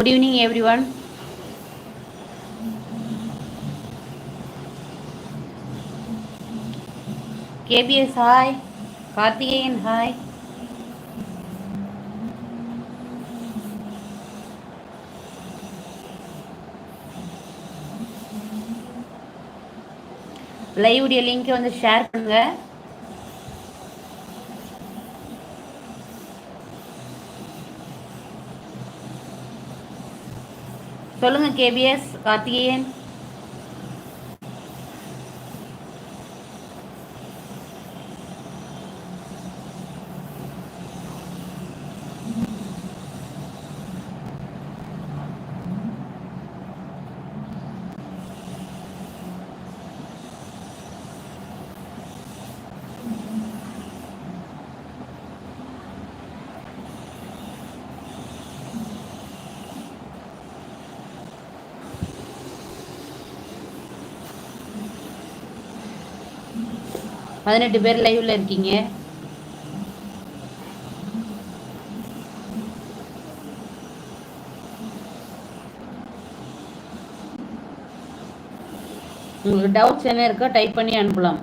Good evening everyone KPS hi Karthikeyan hi லைவுடைய லிங்க்கை வந்து share பண்ணுங்க சொல்லுங்கள் கேபிஎஸ் கார்த்திகேயன். பதினெட்டு பேர் லைவ்ல இருக்கீங்க. உங்களுக்கு டவுட்ஸ் என்ன இருக்கோ டைப் பண்ணி அனுப்பலாம்.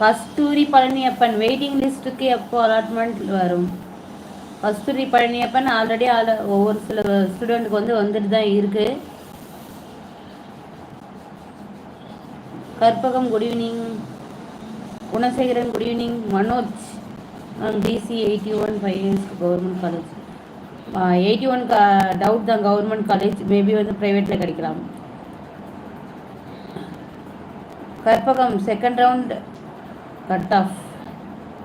கஸ்தூரி பழனியப்பன் வெயிட்டிங் லிஸ்ட்டுக்கு எப்போ அலாட்மெண்ட் வரும்? கஸ்தூரி பழனியப்பன் ஆல்ரெடி ஆல் ஒவ்வொரு சில ஸ்டூடெண்ட்டுக்கு வந்து வந்துட்டு தான் இருக்குது Karpagam good evening Gunasekaran good evening Manoj DC eighty one five government college eighty one doubt தான் கவர்மெண்ட் காலேஜ் மேபி வந்து ப்ரைவேட்டில் கிடைக்கலாம். Karpagam second round cut off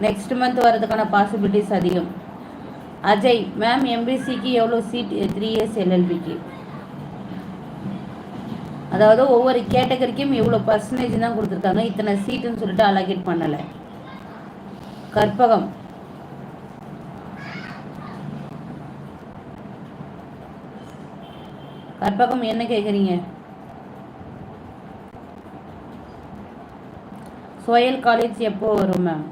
next month வரதுக்கான பாசிபிலிட்டிஸ் அதிகம். அஜய் மேம் எம்பிசிக்கு எவ்வளோ சீட் த்ரீ இயர்ஸ் எல்எல்பிக்கு அதாவது ஒவ்வொரு கேட்டகரிக்கும் இவ்வளோ பர்சன்டேஜ் தான் கொடுத்துருக்காங்க. இத்தனை சீட்டுன்னு சொல்லிட்டு அலகேட் பண்ணலை. கற்பகம். கற்பகம் என்ன கேட்குறீங்க சோயல் காலேஜ் எப்போ வரும் மேம்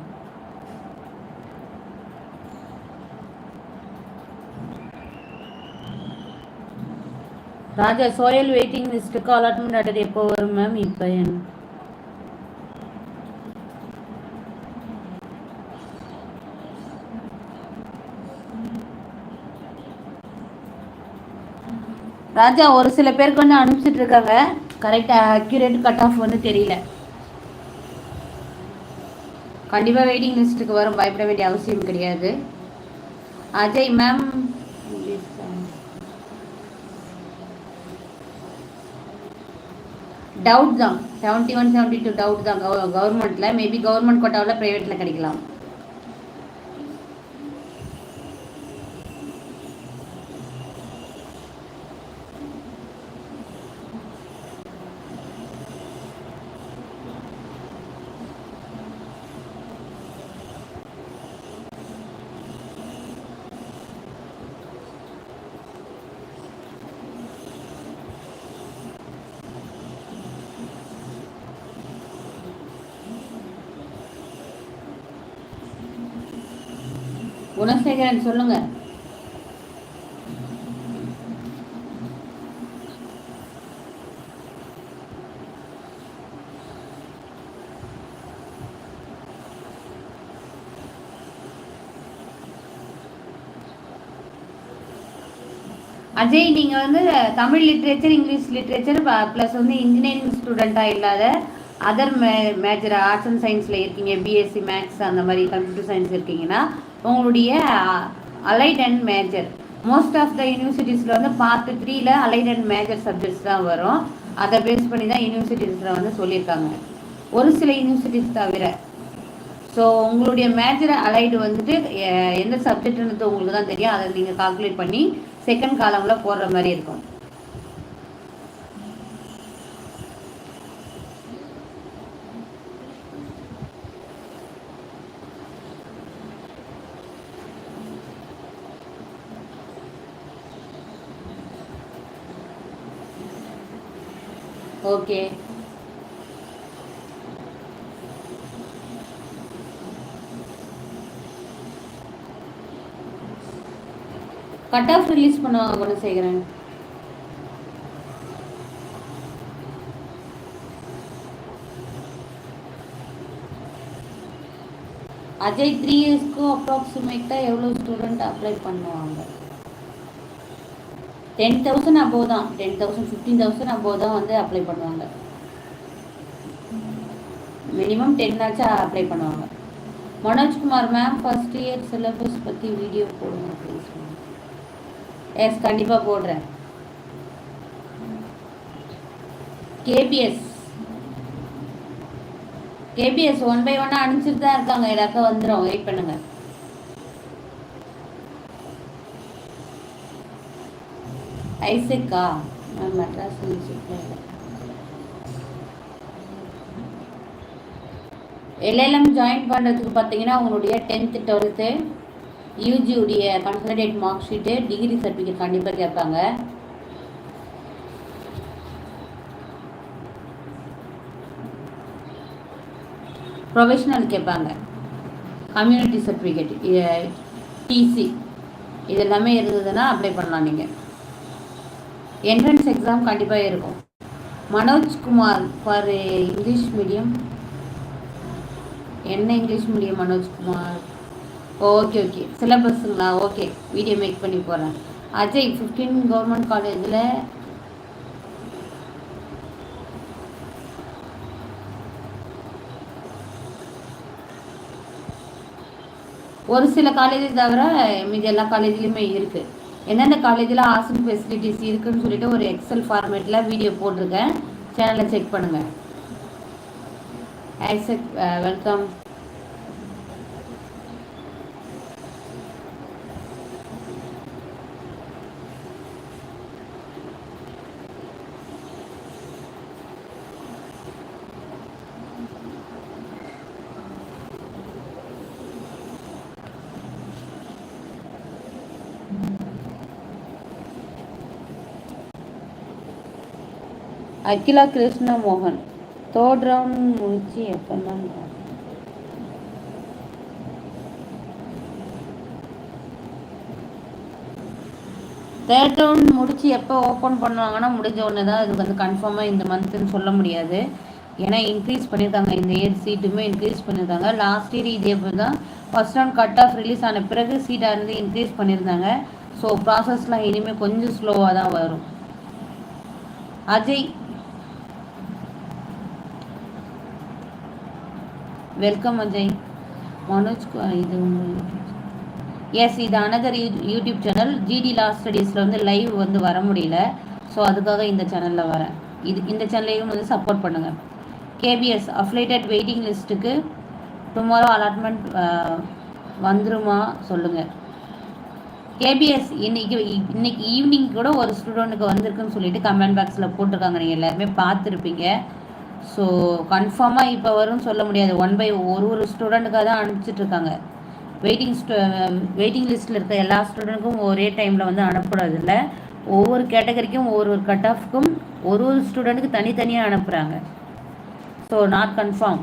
ராஜா சோயல் வெயிட்டிங் லிஸ்ட்டுக்கு அலாட்மெண்ட் ஆர்டர் எப்போ வரும் மேம் இப்போ என் ராஜா ஒரு சில பேருக்கு வந்து அனுப்பிச்சிட்டு இருக்காங்க. கரெக்டாக அக்யூரேட் கட் ஆஃப் வந்து தெரியல. கண்டிப்பாக வெயிட்டிங் லிஸ்ட்டுக்கு வரும். பயப்பட வேண்டிய அவசியம் கிடையாது. அஜய் மேம் டவுட் தான். Seventy one seventy two doubt தான் கவர்மெண்ட்டில் மேபி கவர்மெண்ட் கோட்டாவில் ப்ரைவேட்டில் கிடைக்கலாம். குணசேகரன் சொல்லுங்க. அஜய் நீங்கள் வந்து Tamil literature English literature plus வந்து இன்ஜினியரிங் ஸ்டூடெண்ட்டாக இல்லாத other may major arts and சயின்ஸில் இருக்கீங்க பிஎஸ்சி மேக்ஸ் அந்த மாதிரி கம்ப்யூட்டர் சயின்ஸ் இருக்கீங்கன்னா உங்களுடைய allied and major most of the யூனிவர்சிட்டிஸில் வந்து பார்ட் த்ரீல அலைட் அண்ட் மேஜர் சப்ஜெக்ட்ஸ் தான் வரும். அதை பேஸ் பண்ணி தான் யூனிவர்சிட்டிஸில் வந்து சொல்லியிருக்காங்க. ஒரு சில யூனிவர்சிட்டிஸ் தவிர. ஸோ உங்களுடைய மேஜர் அலைடு வந்துட்டு எந்த சப்ஜெக்ட்ன்றது உங்களுக்கு தான் தெரியும். அதை நீங்கள் கால்குலேட் பண்ணி செகண்ட் காலமில் போடுற மாதிரி இருக்கும். ஓகே. கட் ஆஃப் ரிலீஸ் பண்ண குணசேகரன் அஜய் த்ரீ இயர்ஸ்க்கும் அப்ராக்சிமேட்டாக எவ்வளோ ஸ்டூடெண்ட் அப்ளை பண்ணுவாங்க? டென் தௌசண்ட் அபோவ் தான். Ten thousand fifteen thousand above தான் வந்து அப்ளை பண்ணுவாங்க. மினிமம் டென் ஆச்சும் அப்ளை பண்ணுவாங்க. Manojkumar ma'am first year syllabus பற்றி வீடியோ போடுங்க ப்ளீஸ் எஸ் கண்டிப்பாக போடுறேன். கேபிஎஸ் கேபிஎஸ் ஒன் பை ஒன்னாக அனுப்பிச்சிட்டு தான் இருக்காங்க. எல்லாருக்கும் வந்துடும் வெயிட் பண்ணுங்கள் ஐசக்கா? நான் மெட்ராஸ் எல்எல்எம் ஜாயின் பண்ணுறதுக்கு பார்த்தீங்கன்னா உங்களுடைய tenth twelfth யூஜியுடைய consolidate mark sheet degree certificate கண்டிப்பாக கேட்பாங்க. ப்ரொஃபஷ்னல் கேட்பாங்க. கம்யூனிட்டி சர்டிஃபிகேட் டிசி இதெல்லாமே இருந்ததுன்னா அப்ளை பண்ணலாம் நீங்கள் என்ட்ரன்ஸ் எக்ஸாம் கண்டிப்பாக இருக்கும். மனோஜ்குமார் ஃபார் இங்கிலீஷ் மீடியம் என்ன English medium Manojkumar okay okay சிலபஸுங்களா okay video make பண்ணி போகிறேன் அஜய் ஃபிஃப்டீன் கவர்மெண்ட் காலேஜில் ஒரு சில காலேஜ் தவிர மீதி எல்லா காலேஜ்லேயுமே இருக்குது எந்தெந்த காலேஜில் ஹாஸ்டல் ஃபெசிலிட்டிஸ் இருக்குதுன்னு சொல்லிட்டு ஒரு எக்ஸல் ஃபார்மேட்டில் வீடியோ போட்டிருக்கேன். சேனலை செக் பண்ணுங்கள் Isaac welcome Akila Krishnamohan third round முடிச்சு எப்போதான் தேர்ட் ரவுண்ட் முடிச்சு எப்போ ஓப்பன் பண்ணுவாங்கன்னா முடிஞ்ச உடனே தான் இது வந்து கன்ஃபார்மாக இந்த மந்த்துன்னு சொல்ல முடியாது. ஏன்னா இன்க்ரீஸ் பண்ணியிருக்காங்க. இந்த இயர் சீட்டுமே இன்க்ரீஸ் பண்ணியிருக்காங்க. லாஸ்ட் இயர் இதே போல் தான் first round cut off release ஆன பிறகு சீட்டாக இருந்து இன்க்ரீஸ் பண்ணியிருந்தாங்க. ஸோ ப்ராசஸ்லாம் இனிமேல் கொஞ்சம் ஸ்லோவாக தான் வரும். அஜய் வெல்கம் அஜய் மனோஜ் இது எஸ் இது another YouTube channel GD last ஸ்டடீஸில் வந்து லைவ் வந்து வர முடியல. ஸோ அதுக்காக இந்த சேனலில் வரேன். இது இந்த சேனலையும் வந்து சப்போர்ட் பண்ணுங்கள் கேபிஎஸ் அஃப்லேட்டட் வெயிட்டிங் லிஸ்ட்டுக்கு டுமாரோ அலாட்மெண்ட் வந்துருமா சொல்லுங்கள் கேபிஎஸ் இன்னைக்கு இன்னைக்கு ஈவினிங் கூட ஒரு ஸ்டூடெண்ட்டுக்கு வந்திருக்குன்னு சொல்லிட்டு கமெண்ட் பாக்ஸில் போட்டிருக்காங்க. நீங்கள் எல்லாருமே பார்த்துருப்பீங்க. ஸோ கன்ஃபார்மாக இப்போ வரும்னு சொல்ல முடியாது. ஒன் பை ஒரு ஒரு ஸ்டூடெண்ட்டுக்காக தான் அனுப்பிச்சிட்ருக்காங்க வெயிட்டிங் ஸ்டூ வெயிட்டிங் um, லிஸ்ட்டில் இருக்க எல்லா ஸ்டூடெண்ட்டுக்கும் ஒரே டைமில் வந்து அனுப்புறது இல்லை ஒவ்வொரு கேட்டகரிக்கும் ஒவ்வொரு ஒரு கட் ஆஃப்க்கும் ஒரு ஒரு ஸ்டூடெண்ட்டுக்கு தனித்தனியாக அனுப்புகிறாங்க ஸோ நாட் கன்ஃபார்ம்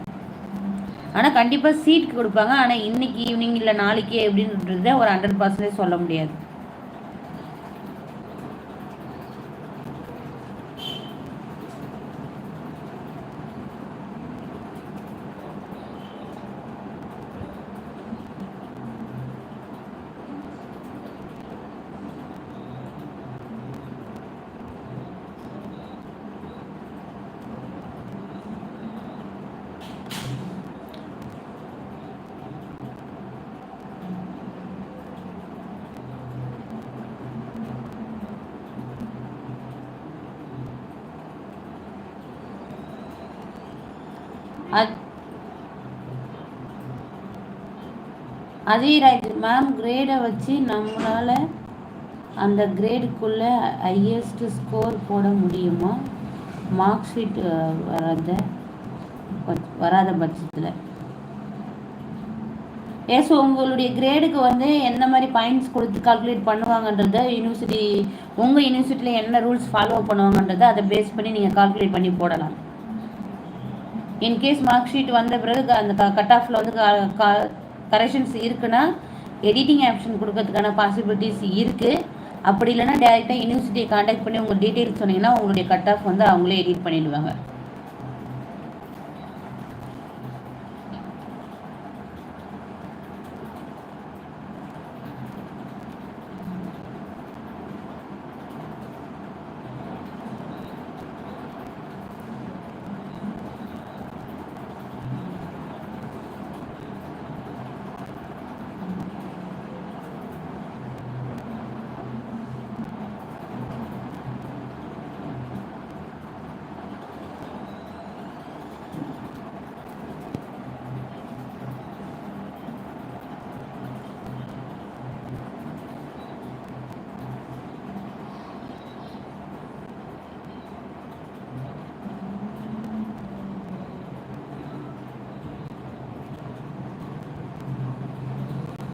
ஆனால் கண்டிப்பாக சீட் கொடுப்பாங்க. ஆனால் இன்றைக்கி ஈவினிங் இல்லை நாளைக்கு எப்படின்றத ஒரு ஹண்ட்ரட் பர்சன்டேஜ் சொல்ல முடியாது. அஜய் மேம் கிரேடை வச்சு நம்மளால் அந்த கிரேடுக்குள்ளே ஹையஸ்ட் ஸ்கோர் போட முடியுமா? மார்க் ஷீட் வராத வராத பட்சத்தில். ஏ ஸோ உங்களுடைய கிரேடுக்கு வந்து என்ன மாதிரி பாயிண்ட்ஸ் கொடுத்து கால்குலேட் பண்ணுவாங்கன்றத யூனிவர்சிட்டி உங்கள் யூனிவர்சிட்டியில் என்ன ரூல்ஸ் ஃபாலோ பண்ணுவாங்கன்றதை அதை பேஸ் பண்ணி நீங்கள் கால்குலேட் பண்ணி போடலாம். இன்கேஸ் மார்க் ஷீட் வந்த பிறகு க- அந்த கட் ஆஃபில் வந்து கரெக்ஷன்ஸ் இருக்குன்னா எடிட்டிங் ஆப்ஷன் கொடுக்கறதுக்கான பாசிபிலிட்டிஸ் இருக்குது அப்படி இல்லைன்னா டேரெக்டாக யூனிவர்சிட்டியை காண்டாக்ட் பண்ணி உங்கள் டீட்டெயில்ஸ் சொன்னீங்கன்னா உங்களுடைய கட் ஆஃப் வந்து அவங்களே எடிட் பண்ணிவிடுவாங்க